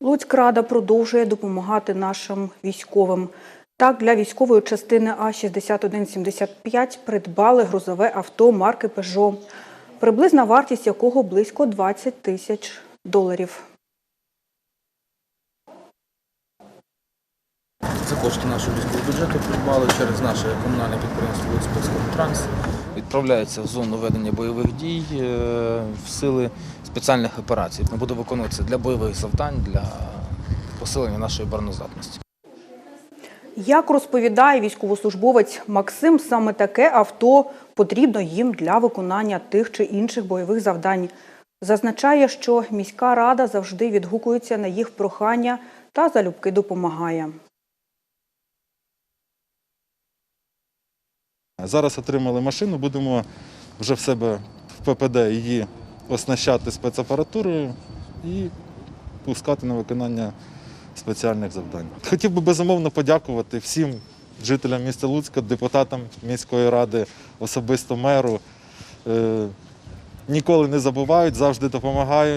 Луцькрада продовжує допомагати нашим військовим. Так, для військової частини А6175 придбали грузове авто марки Peugeot, приблизна вартість якого близько 20 тисяч доларів. За кошти нашого військового бюджету придбали через наше комунальне підприємство «Луцькспецкомтранс». Відправляється в зону ведення бойових дій е, в сили спеціальних операцій. Буде виконуватися для бойових завдань, для посилення нашої обороноздатності. Як розповідає військовослужбовець Максим, саме таке авто потрібно їм для виконання тих чи інших бойових завдань. Зазначає, що міська рада завжди відгукується на їх прохання та залюбки допомагає. Зараз отримали машину, будемо вже в себе в ППД її оснащати спецапаратурою і пускати на виконання спеціальних завдань. Хотів би безумовно подякувати всім жителям міста Луцька, депутатам міської ради, особисто меру. Е, Ніколи не забувають, завжди допомагають.